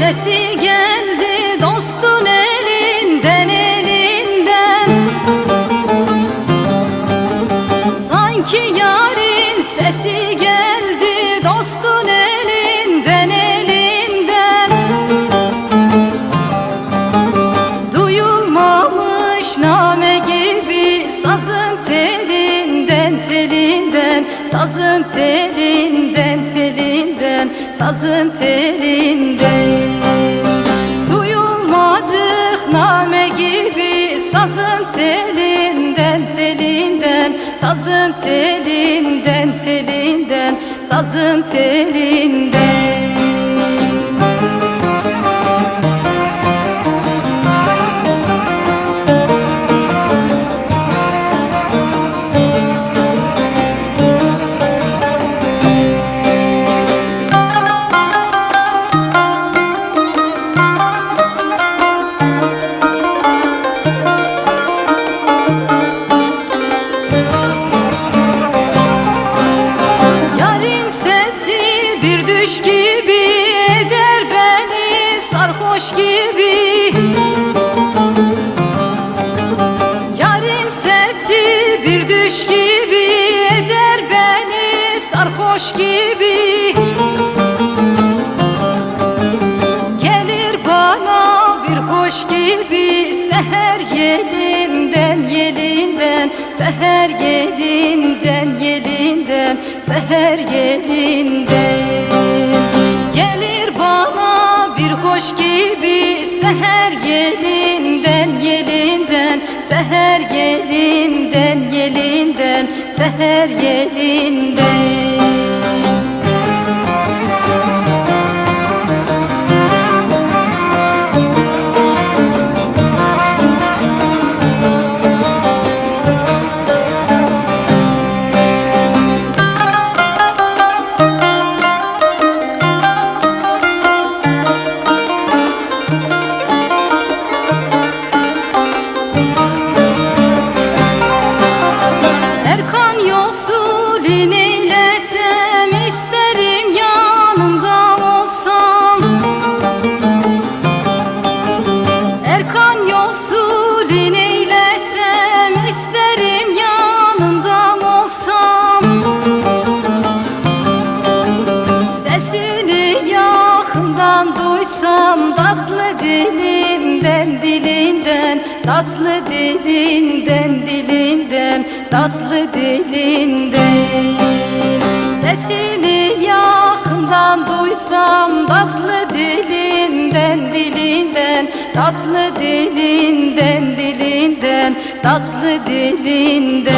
Sesi geldi dostun elinden elinden. Sanki yarın sesi geldi dostun elinden elinden. Duyulmamış name gibi sazın telinden telinden. Sazın telinden telinden. Sazın telinden Duyulmadık name gibi sazın telinden telinden Sazın telinden telinden Sazın telinden sarhoş gibi. Yarın sesi bir düş gibi eder beni sarhoş gibi. Gelir bana bir hoş gibi seher yelinden yelinden Seher yelinden yelinden Seher yelinden hoş gibi seher yelinden yelinden Seher yelinden yelinden Seher yelinden ineylesem isterim yanında olsam. Erkan yoksul ineylesem isterim yanında olsam. Sesini yakından duysam tatlı dilinden dilinden Tatlı dilinden dilinden Tatlı dilinden Sesini yakından duysam tatlı dilinden dilinden Tatlı dilinden dilinden Tatlı dilinden